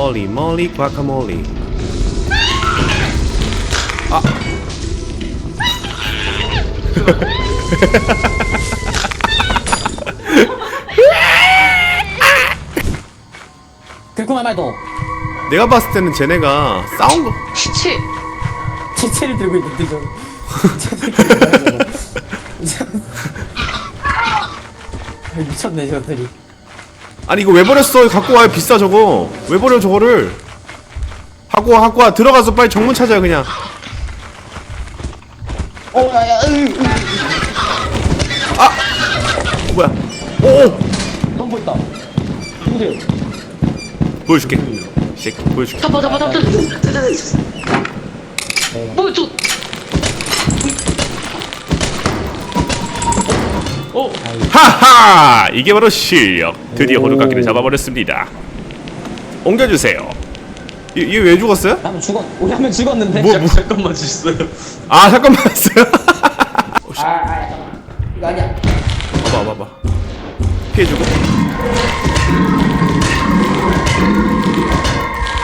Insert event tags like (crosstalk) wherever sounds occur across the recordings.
홀리 몰리 과카몰리 아 달콤한 말도 내가 봤을 때는 쟤네가 싸운 거. 치. 지체를 들고 있는데 좀 (laughs) 미쳤네 저들이 아니 이거 왜 버렸어? 갖고 와요. 비싸 저거. 왜 버려 저거를? 갖고 와 갖고 와. 들어가서 빨리 정문 찾아요 그냥. 어 야야 뭐야? 오 덤보 있다. 누구세요? 보여줄게. 이 새끼 보여줄게. 잡아 잡아 잡아. 뭐 저. 오! 하하! 이게 바로 실력. 드디어 호루까기를 잡아버렸습니다. 옮겨주세요. 얘 왜 죽었어요? 한명 죽었 우리 한 명 죽었는데. 뭐, 뭐. 잠깐만 주셨어요. 아 잠깐만 왔어요? (laughs) 아, 아 잠깐만. 이거 아니야. 봐봐 봐봐. 피해주고.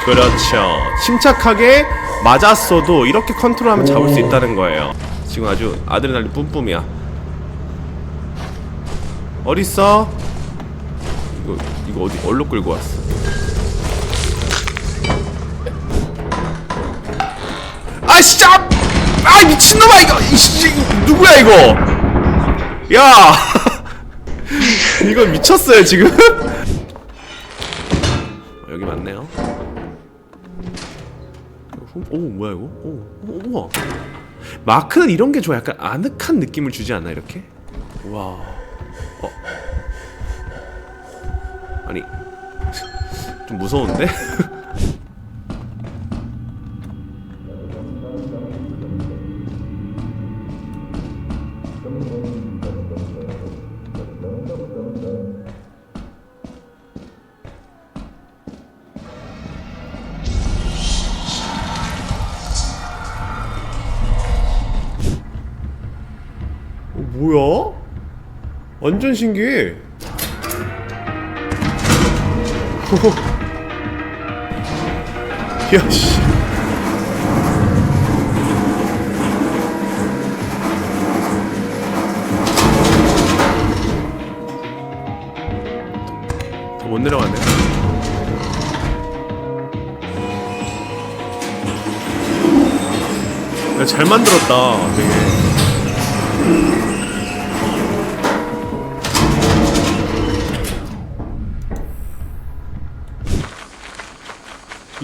그렇죠. 침착하게 맞았어도 이렇게 컨트롤하면 잡을 수 있다는 거예요. 지금 아주 아드레날린 뿜뿜이야 어딨어? 이거 이거 어디 얼로 끌고 왔어. 아 진짜 아 미친놈아 이거. 이씨 누구야 이거? 야. (laughs) 이거 미쳤어요 지금? 어, (laughs) 여기 맞네요. 오 뭐야 이거? 오, 오 우와. 마크는 이런 게 좋아 약간 아늑한 느낌을 주지 않나 이렇게? 와 어. 아니 좀 무서운데 (laughs) 어, 뭐야? 완전 신기해. (laughs) 야, 씨. 더못 내려가네. 야, 잘 만들었다, 되게.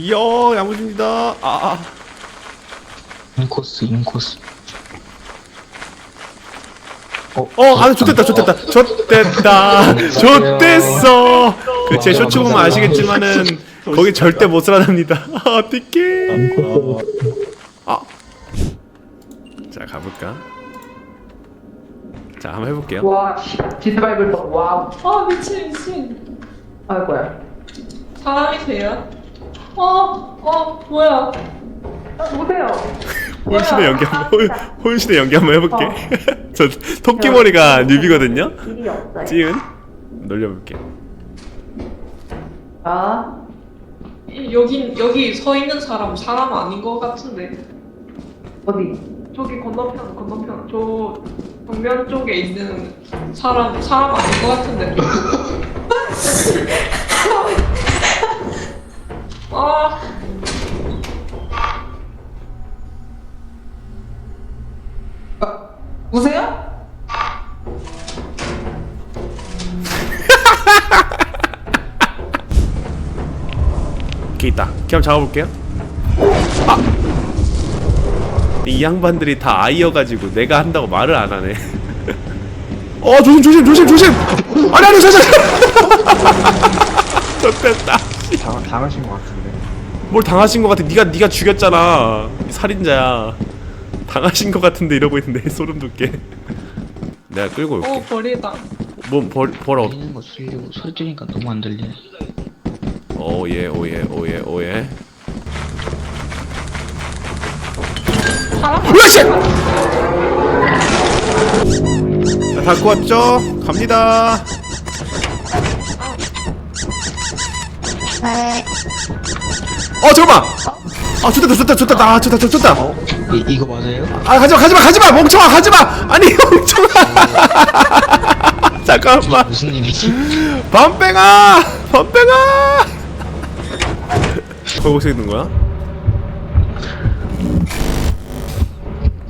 이야 야무집니다. 아, 아. 인코스 인코스. 어 아주 좋됐다 좋됐다. 좋됐다. 좋됐어. 그 제 쇼츠 보면 아시겠지만은 거기 절대 못 살아납니다. (laughs) 아, 어떡해. 아 자 가볼까? 자 한번 해볼게요. 와, 씨, 디스바이블 더 와우. 아 미친 미친. 아이고야. 사람이세요? 어, 어, 뭐야? 보세요. 혼신의 연기 한번 혼- 혼신의 연기 한번 해볼게 (laughs) 저 토끼머리가 뉴비거든요 일이 없어요. 찌은 놀려볼게 아, 이- 여긴 여기 서 있는 사람 사람 아닌 것 같은데. 어디? 저기 건너편 건너편 저 정면 쪽에 있는 사람 사람 아닌 것 같은데. (laughs) 아. 보세요? 걔 (laughs) 있다. 걔 한번 잡아볼게요. 아! 이 양반들이 다 아이여가지고 내가 한다고 말을 안 하네. (laughs) 어 조심 조심 조심 조심. 아니 아니 조심. 좋됐다. (laughs) 당 당하신 것 같은데. 뭘 당하신 것 같아? 네가 네가 죽였잖아. 살인자야. 당하신 것 같은데 이러고 있는데 (laughs) 소름 돋게. 내가 끌고 올게. 어 버리다. 뭐벌 벌 어. 들리는 거 들리고 소리 들으니까 너무 안 들리네. 오예 오예 오예 오예. 사람 으쌰! 자, 다 구웠죠? 갑니다. 어 잠깐만. 아 좋다 좋다 좋다 아 좋다 좋다 좋다. 이, 이거 맞아요? 아 가지마 가지마 가지마! 멍청아 가지마! 아니 (laughs) 멍청아. 잠깐만. 무슨 일이지? 밤뱅아! 밤뱅아! 거기서 있는 거야?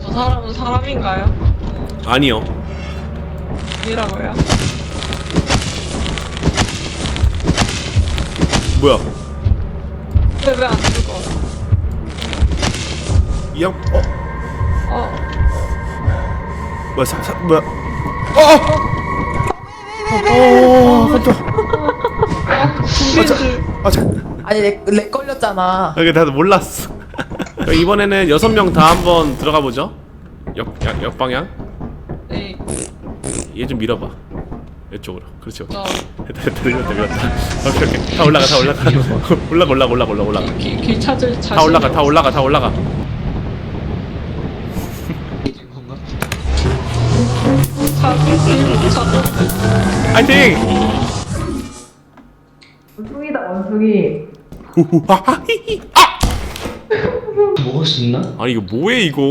저 사람은 사람인가요? 아니요. 아니라고요? 뭐야 근데 왜안 죽어? 이 양 어? 어, 뭐야 사, 사 뭐야? 어 어! 어 깜짝 준비들. 아자. 아니 렉, 렉 걸렸잖아. 이게 나도 몰랐어. 이번에는 여섯 명 다 한번 들어가 보죠. 역, 역 역방향? 네, 얘 좀 밀어봐 이쪽으로. 그렇죠. 저 됐다 됐다 밀었다 오케이 오케이. 다 올라가 다 올라가. (laughs) 올라가 올라가 올라가 올라가 올라가. 길, 길 찾을 자신 다 올라가 다 올라가 다 올라가. 파이팅! 원숭이다 원숭이. 후후. 하하 히히 아! 먹을 수 있나? 아니 이거 뭐해 이거.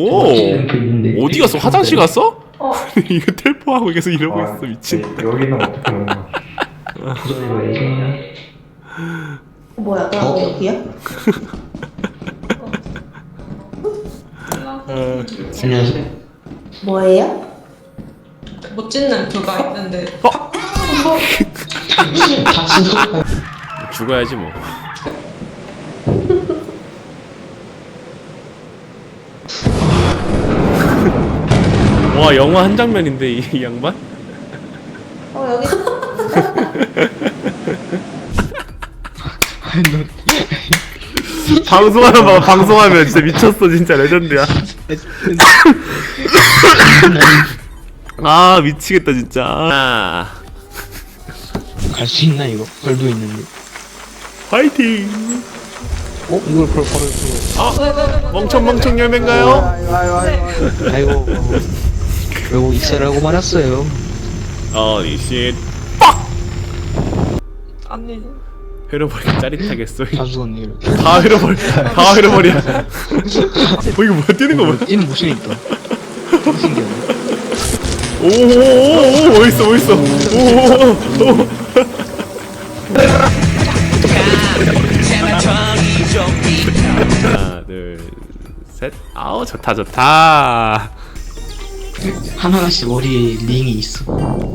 어디 갔어? 화장실 갔어? 어. (laughs) 이거 텔포하고 계속 이러고 있어 미친 여기는 어떻게 먹는 거야? 도전해봐야지. (laughs) 뭐야 너 어? 여기야? 어, 안녕하세요. 뭐예요? 못 짓는 그가 있는데 다 쓴. 죽어야지 뭐 와 영화 한 장면인데 이, 이 (laughs) 양반? 어 여기 (laughs) 방송하면 봐 방송하면 진짜 미쳤어 진짜 레전드야 (laughs) 아 미치겠다 진짜 아, 갈 수 있나 이거? 벌도 있는데. 파이팅 어? 이걸 벌 바로 이거. 멍청 멍청 열매인가요? 아이고. 외국 익사라고 말했어요. 어이 씨 아니. 흘러버리기 짜릿하겠어 다 죽었네 이렇게. 다 흘러버려 다 흘러버려 어 (laughs) 이거 뭐야 뛰는 거 뭐야? 얘는 무슨 있다. 신기하네. 오오오오 어딨어 어딨어. 오오오. 하나 둘 셋. 아우 좋다 좋다 하나하나씩 머리에 링이 있어.